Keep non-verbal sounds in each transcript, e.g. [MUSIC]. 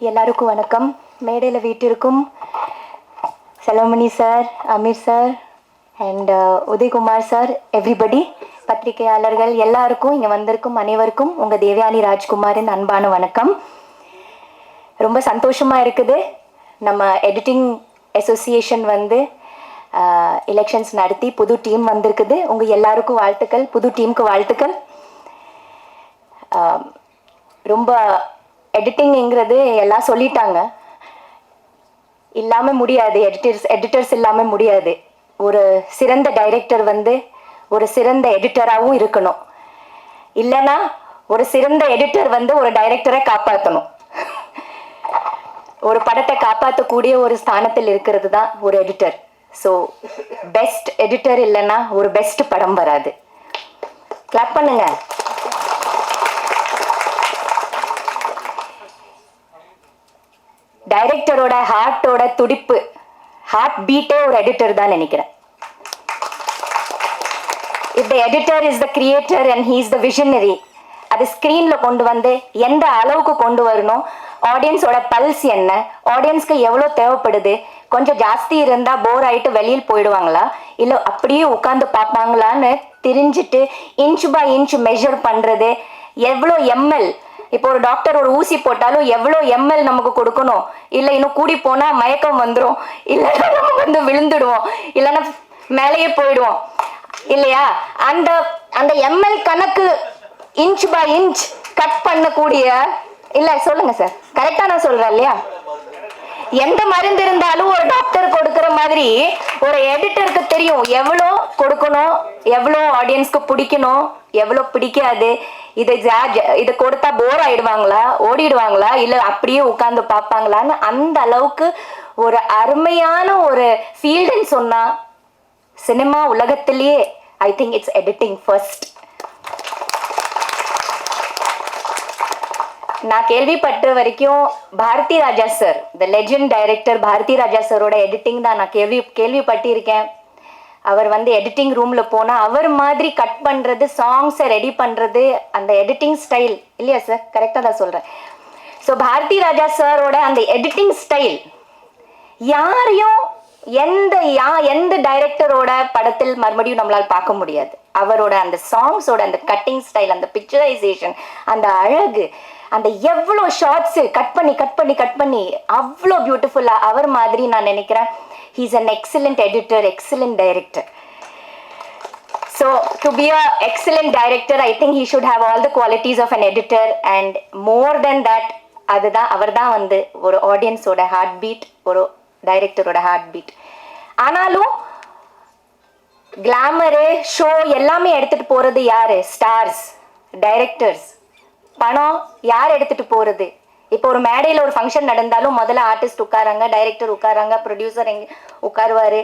எல்லாருக்கும் வணக்கம். மேடையில் வீட்டிற்கும் Selvamani sir Ameer sir and uh, Udhayakumar sir everybody பத்திரிகையாளர்கள் எல்லாருக்கும் இங்கே வந்திருக்கும் அனைவருக்கும் உங்கள் தேவயானி ராஜ்குமாரின் அன்பான வணக்கம். ரொம்ப சந்தோஷமாக இருக்குது. நம்ம எடிட்டிங் அசோசியேஷன் வந்து uh, எலெக்ஷன்ஸ் நடத்தி புது டீம் வந்திருக்குது. உங்கள் எல்லாருக்கும் வாழ்த்துக்கள் புது டீமுக்கு வாழ்த்துக்கள். ஆஹ் ரொம்ப எடிட்டிங்கிறது எல்லாம் சொல்லிட்டாங்க. இல்லாமல் முடியாது. எடிட்டர்ஸ் எடிட்டர்ஸ் இல்லாமல் முடியாது. ஒரு சிறந்த டைரக்டர் வந்து ஒரு சிறந்த எடிட்டராகவும் இருக்கணும். இல்லைன்னா ஒரு சிறந்த எடிட்டர் வந்து ஒரு டைரக்டரை காப்பாற்றணும் ஒரு படத்தை காப்பாற்றக்கூடிய ஒரு ஸ்தானத்தில் இருக்கிறது தான் ஒரு எடிட்டர் ஸோ பெஸ்ட் எடிட்டர் இல்லைன்னா ஒரு பெஸ்ட் படம் வராது. கிளாப் பண்ணுங்க. டைரக்டரோட ஹார்ட்டோட துடிப்பு. ஹார்ட் பீட்டே ஒரு எடிட்டர் தான் நினைக்கிறேன். If the editor is the creator and he is the visionary அது ஸ்க்ரீன்ல கொண்டு வந்து எந்த அளவுக்கு கொண்டு வரணும் ஆடியன்ஸோட பல்ஸ் என்ன ஆடியன்ஸ்க்கு எவ்வளோ தேவைப்படுது கொஞ்சம் ஜாஸ்தி இருந்தால் போர் ஆகிட்டு வெளியில் போயிடுவாங்களா இல்லை அப்படியே உட்காந்து பார்ப்பாங்களான்னு தெரிஞ்சுட்டு இன்ச் பை இன்ச் மெஷர் பண்ணுறது எவ்வளோ எம்எல் இப்போ ஒரு டாக்டர் ஒரு ஊசி போட்டாலும் எவ்வளோ எம்எல் நமக்கு கொடுக்கணும்? இல்லை இன்னும் கூடி போனால் மயக்கம் வந்துடும் இல்லைன்னா [LAUGHS] நம்ம வந்து விழுந்துடுவோம். இல்லைன்னா மேலேயே போயிடுவோம். இல்லையா? அந்த அந்த எம்எல் கணக்கு இன்ச் பை இன்ச் கட் பண்ணக்கூடிய இல்லை சொல்லுங்க சார் கரெக்டாக நான் சொல்கிறேன் இல்லையா? எந்த மருந்து இருந்தாலும் ஒரு டாக்டர் கொடுக்குற மாதிரி ஒரு எடிட்டருக்கு தெரியும். எவ்வளோ கொடுக்கணும்? எவ்வளோ ஆடியன்ஸ்க்கு பிடிக்கணும்? எவ்வளோ பிடிக்காது? இதை இதை கொடுத்தா போர் ஆயிடுவாங்களா? ஓடிடுவாங்களா? இல்லை அப்படியே உட்காந்து பார்ப்பாங்களான்னு அந்த அளவுக்கு ஒரு அருமையான ஒரு ஃபீல்டுன்னு சொன்னா சினிமா உலகத்திலேயே I think it's editing first நான் கேள்விப்பட்ட வரைக்கும் Bharathi Raja sir the legend director Bharathi Raja சாரோட எடிட்டிங் தான் நான் கேள்வி கேள்விப்பட்டிருக்கேன். அவர் வந்து எடிட்டிங் ரூம்ல போனா அவர் மாதிரி கட் பண்றது சாங்ஸை ரெடி பண்றது அந்த எடிட்டிங் ஸ்டைல் இல்லையா சார் கரெக்டாக தான் சொல்றேன். ஸோ பாரதி ராஜா சாரோட அந்த எடிட்டிங் ஸ்டைல் யாரையும் எந்த யா எந்த டைரக்டரோட படத்தில் மறுபடியும் நம்மளால் பார்க்க முடியாது. அவரோட அந்த சாங்ஸோட அந்த கட்டிங் ஸ்டைல் அந்த பிக்சரைசேஷன் அந்த அழகு அந்த எவ்வளோ ஷார்ட்ஸு கட் பண்ணி கட் பண்ணி கட் பண்ணி அவ்வளோ பியூட்டிஃபுல்லாக அவர் மாதிரி நான் நினைக்கிறேன். He's an excellent editor excellent director So, to be a excellent director, I think he should have all the qualities of an editor, and more than that, அதுதான் அவர் தான் வந்து ஒரு ஆடியன்ஸோட ஹார்ட் பீட் ஒரு டைரக்டரோட ஹார்ட் பீட் ஆனாலும் glamour show எல்லாமே எடுத்துட்டு போகிறது யார்? ஸ்டார்ஸ் டைரக்டர்ஸ் பணம் யார் எடுத்துட்டு போகிறது இப்போ ஒரு மேடையில் ஒரு ஃபங்க்ஷன் நடந்தாலும் முதல்ல ஆர்டிஸ்ட் உட்காராங்க டைரக்டர் உட்காராங்க ப்ரொடியூசர் எங்க உட்காருவாரு.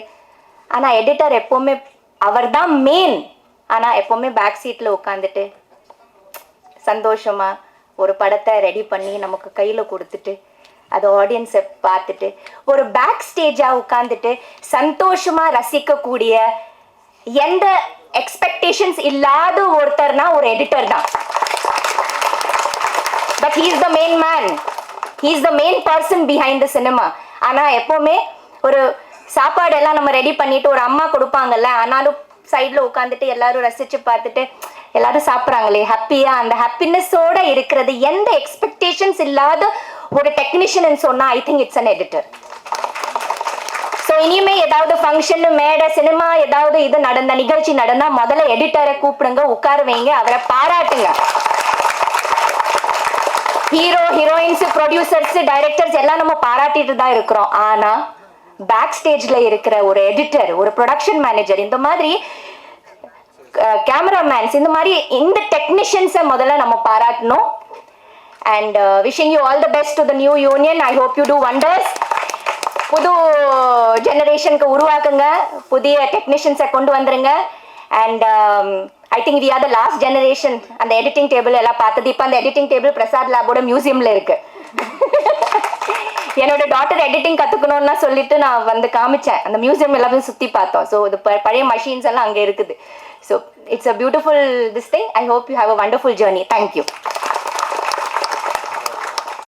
ஆனா எடிட்டர் எப்பவுமே அவர் தான் மெயின் ஆனா எப்பவுமே பேக் சீட்ல உட்காந்துட்டு சந்தோஷமா ஒரு படத்தை ரெடி பண்ணி நமக்கு கையில கொடுத்துட்டு அது ஆடியன்ஸை பார்த்துட்டு ஒரு பேக் ஸ்டேஜா உட்காந்துட்டு சந்தோஷமா ரசிக்கக்கூடிய எந்த எக்ஸ்பெக்டேஷன்ஸ் இல்லாத ஒருத்தர்னா ஒரு எடிட்டர் தான். But he is the main man he is the main person behind the cinema ஆனா எப்போவுமே ஒரு சாப்பாடு எல்லாம் நம்ம ரெடி பண்ணிட்டு ஒரு அம்மா கொடுப்பாங்கல்ல ஆனாலும் சைடில் உட்காந்துட்டு எல்லாரும் ரசிச்சு பார்த்துட்டு எல்லாரும் சாப்பிட்றாங்களே ஹாப்பியா அந்த ஹாப்பினஸோட இருக்கிறது எந்த எக்ஸ்பெக்டேஷன்ஸ் இல்லாத ஒரு டெக்னீஷியன் சொன்னா I think it's an editor so இனிமே ஏதாவது ஃபங்க்ஷன் மேடை சினிமா ஏதாவது இது நடந்த நிகழ்ச்சி நடந்தா முதல்ல எடிட்டரை கூப்பிடுங்க உட்கார வைங்க அவரை பாராட்டுங்க. ஹீரோ ஹீரோயின்ஸ் ப்ரொடியூசர்ஸ் டைரக்டர்ஸ் எல்லாம் நம்ம பாராட்டிட்டு தான் இருக்கிறோம். ஆனா பேக் ஸ்டேஜ்ல இருக்கிற ஒரு எடிட்டர் ஒரு ப்ரொடக்ஷன் மேனேஜர் இந்த மாதிரி கேமராமேன்ஸ் இந்த மாதிரி இந்த டெக்னீஷியன்ஸை முதல்ல நம்ம பாராட்டணும். And wishing you all the best to the new union I hope you do wonders புது ஜெனரேஷனுக்கு உருவாக்குங்க. புதிய டெக்னீஷியன்ஸை கொண்டு வந்துருங்க. And I think we are the last generation அந்த எடிட்டிங் டேபிள் எல்லாம் பார்த்தது. இப்போ அந்த எடிட்டிங் டேபிள் பிரசாத் லேபோட மியூசியம்ல இருக்கு. என்னோட டாட்டர் எடிட்டிங் கத்துக்கணும்னா சொல்லிட்டு நான் வந்து காமிச்சேன். அந்த மியூசியம் எல்லாமே சுத்தி பார்த்தோம். ஸோ இது ப- பழைய மஷின்ஸ் எல்லாம் அங்கே இருக்குது. So it's a beautiful this thing I hope you have a wonderful journey thank you